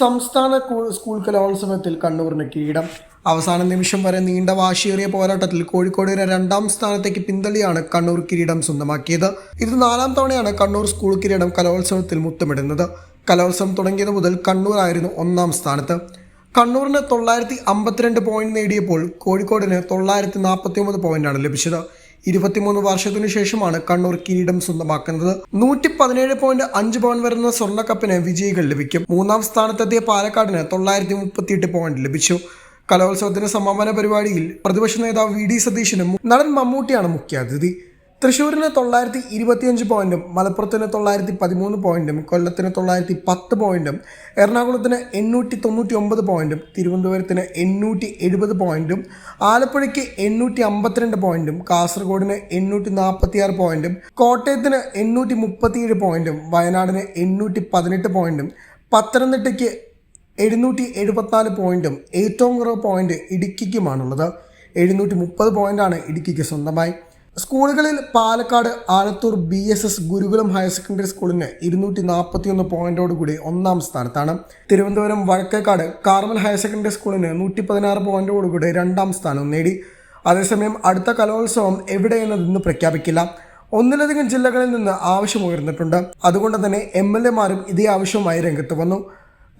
സംസ്ഥാന സ്കൂൾ കലോത്സവത്തിൽ കണ്ണൂരിന് കിരീടം. അവസാന നിമിഷം വരെ നീണ്ട വാശിയേറിയ പോരാട്ടത്തിൽ കോഴിക്കോടിനെ രണ്ടാം സ്ഥാനത്തേക്ക് പിന്തള്ളിയാണ് കണ്ണൂർ കിരീടം സ്വന്തമാക്കിയത്. ഇത് നാലാം തവണയാണ് കണ്ണൂർ സ്കൂൾ കിരീടം കലോത്സവത്തിൽ മുത്തമിടുന്നത്. കലോത്സവം തുടങ്ങിയത് മുതൽ കണ്ണൂരായിരുന്നു ഒന്നാം സ്ഥാനത്ത്. കണ്ണൂരിന് തൊള്ളായിരത്തി അമ്പത്തിരണ്ട് പോയിന്റ് നേടിയപ്പോൾ കോഴിക്കോടിന് തൊള്ളായിരത്തി നാൽപ്പത്തി ഒമ്പത് പോയിന്റാണ് ലഭിച്ചത്. ഇരുപത്തിമൂന്ന് വർഷത്തിനു ശേഷമാണ് കണ്ണൂർ കിരീടം സ്വന്തമാക്കുന്നത്. നൂറ്റി പതിനേഴ് പോയിന്റ് അഞ്ച് പവൻ വരുന്ന സ്വർണക്കപ്പിന് വിജയികൾ ലഭിക്കും. മൂന്നാം സ്ഥാനത്തെത്തിയ പാലക്കാടിന് തൊള്ളായിരത്തി മുപ്പത്തിയെട്ട് പോയിന്റ് ലഭിച്ചു. കലോത്സവത്തിന്റെ സമാപന പരിപാടിയിൽ പ്രതിപക്ഷ നേതാവ് വി ഡി സതീശനും നടൻ മമ്മൂട്ടിയാണ് മുഖ്യാതിഥി. തൃശ്ശൂരിന് തൊള്ളായിരത്തി ഇരുപത്തിയഞ്ച് പോയിന്റും മലപ്പുറത്തിന് തൊള്ളായിരത്തി പതിമൂന്ന് പോയിന്റും കൊല്ലത്തിന് തൊള്ളായിരത്തി പത്ത് പോയിന്റും എറണാകുളത്തിന് എണ്ണൂറ്റി തൊണ്ണൂറ്റി ഒമ്പത് പോയിന്റും തിരുവനന്തപുരത്തിന് എണ്ണൂറ്റി എഴുപത് പോയിന്റും ആലപ്പുഴയ്ക്ക് എണ്ണൂറ്റി അമ്പത്തിരണ്ട് പോയിന്റും കാസർഗോഡിന് എണ്ണൂറ്റി നാൽപ്പത്തിയാറ് പോയിന്റും കോട്ടയത്തിന് എണ്ണൂറ്റി മുപ്പത്തിയേഴ് പോയിന്റും വയനാടിന് എണ്ണൂറ്റി പതിനെട്ട് പോയിന്റും പത്തനംതിട്ടയ്ക്ക് എഴുന്നൂറ്റി എഴുപത്തിനാല് പോയിന്റും ഏറ്റവും കുറവ് പോയിന്റ് ഇടുക്കിക്കുമാണുള്ളത്. എഴുന്നൂറ്റി മുപ്പത് പോയിന്റാണ് ഇടുക്കിക്ക് സ്വന്തമായി. സ്കൂളുകളിൽ Palakkad Alathur B S S Gurukulam higher secondary സ്കൂളിന് ഇരുന്നൂറ്റി നാൽപ്പത്തിയൊന്ന് പോയിന്റോടുകൂടി ഒന്നാം സ്ഥാനത്താണ്. Thiruvananthapuram Vazhakkekad Carmel higher secondary സ്കൂളിന് നൂറ്റി പതിനാറ് പോയിന്റോടുകൂടി രണ്ടാം സ്ഥാനം നേടി. അതേസമയം അടുത്ത കലോത്സവം എവിടെയെന്നതെന്ന് പ്രഖ്യാപിക്കില്ല. ഒന്നിലധികം ജില്ലകളിൽ നിന്ന് ആവശ്യമുയർന്നിട്ടുണ്ട് അതുകൊണ്ട് തന്നെ എം എൽ എമാരും ഇതേ ആവശ്യവുമായി രംഗത്ത് വന്നു.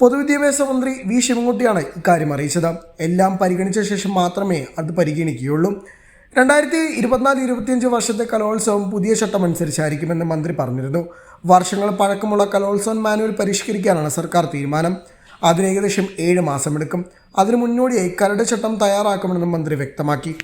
പൊതുവിദ്യാഭ്യാസ മന്ത്രി വി. ശിവൻകുട്ടിയാണ് ഇക്കാര്യം അറിയിച്ചത്. എല്ലാം പരിഗണിച്ച ശേഷം മാത്രമേ അത് പരിഗണിക്കുകയുള്ളൂ. രണ്ടായിരത്തി ഇരുപത്തിനാല് ഇരുപത്തിയഞ്ച് വർഷത്തെ കലോത്സവം പുതിയ ചട്ടം അനുസരിച്ചായിരിക്കുമെന്ന് മന്ത്രി പറഞ്ഞിരുന്നു. വർഷങ്ങൾ പഴക്കമുള്ള കലോത്സവം മാനുവൽ പരിഷ്കരിക്കാനാണ് സർക്കാർ തീരുമാനം. അതിന് ഏകദേശം ഏഴ് മാസമെടുക്കും. അതിനു മുന്നോടിയായി കരട് ചട്ടം തയ്യാറാക്കുമെന്നും മന്ത്രി വ്യക്തമാക്കി.